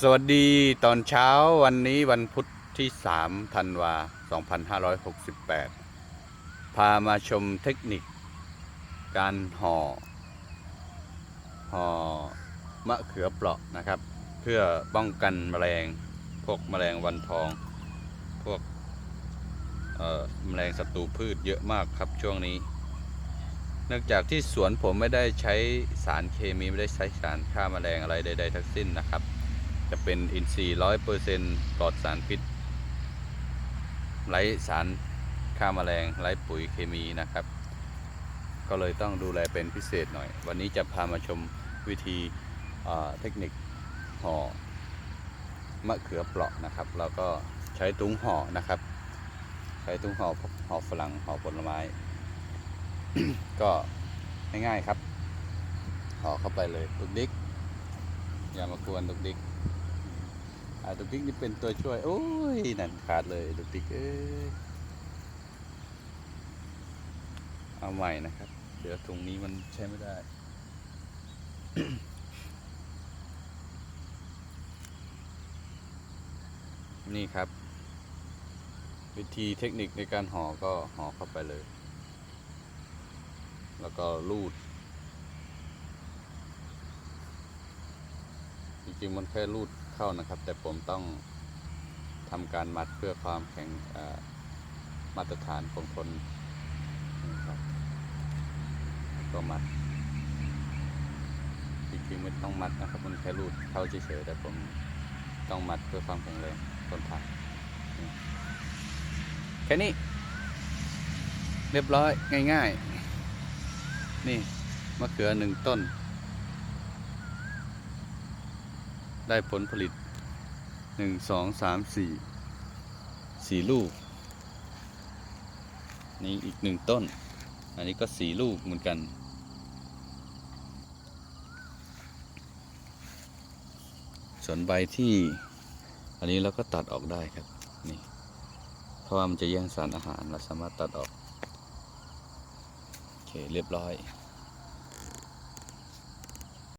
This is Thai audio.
สวัสดีตอนเช้าวันนี้วันพุธที่3ธันวา 2568 พามาชมเทคนิค การห่อห่อมะเขือเปราะนะครับ เพื่อป้องกันแมลง พวกแมลงวันทอง พวกแมลงศัตรูพืชเยอะมากครับช่วงนี้ เนื่องจากที่สวนผมไม่ได้ใช้สารเคมีไม่ได้ใช้สารฆ่าแมลงอะไรใด ๆ ทั้งสิ้นนะครับ จะเป็นอินทรีย์ร้อยเปอร์เซ็นต์ปลอดสารพิษไร้สารฆ่าแมลงไร้ปุ๋ยเคมีนะครับ ก็เลยต้องดูแลเป็นพิเศษหน่อย วันนี้จะพามาชมวิธีเทคนิคห่อมะเขือเปราะนะครับแล้วก็ใช้ถุงห่อนะครับ ใช้ถุงห่อห่อฝรั่งห่อผลไม้ ก็ง่ายๆครับ ห่อเข้าไปเลยตุกดิกอย่ามากวนตุกดิก ดุกดิกนี่เป็นตัวช่วย โอ้ย นั่นขาดเลยดุกดิกเอ้ยเอาใหม่นะครับ เดี๋ยวถุงนี้มันใช้ไม่ได้ นี่ครับ วิธีเทคนิคในการห่อก็ห่อเข้าไปเลย แล้วก็รูด จริงๆมันแค่รูด เข้านะครับ แต่ผมต้องทำการมัดเพื่อความแข็งมาตรฐานคงทนนี่ครับก็มัดจริงๆไม่ต้องมัดนะครับมันแค่รูดเข้าเฉยๆแต่ผมต้องมัดเพื่อความแข็งแรงทนทานแค่นี้ เรียบร้อยง่าย ๆ นี่มะเขือหนึ่งต้น ได้ผลผลิตหนึ่งสองสามสี่สี่ลูก นี่อีกหนึ่งต้น อันนี้ก็สี่ลูกเหมือนกัน ส่วนใบที่ อันนี้เราก็ตัดออกได้ครับนี่เพราะว่ามันจะแย่งสารอาหารเราสามารถตัดออก โอเคเรียบร้อย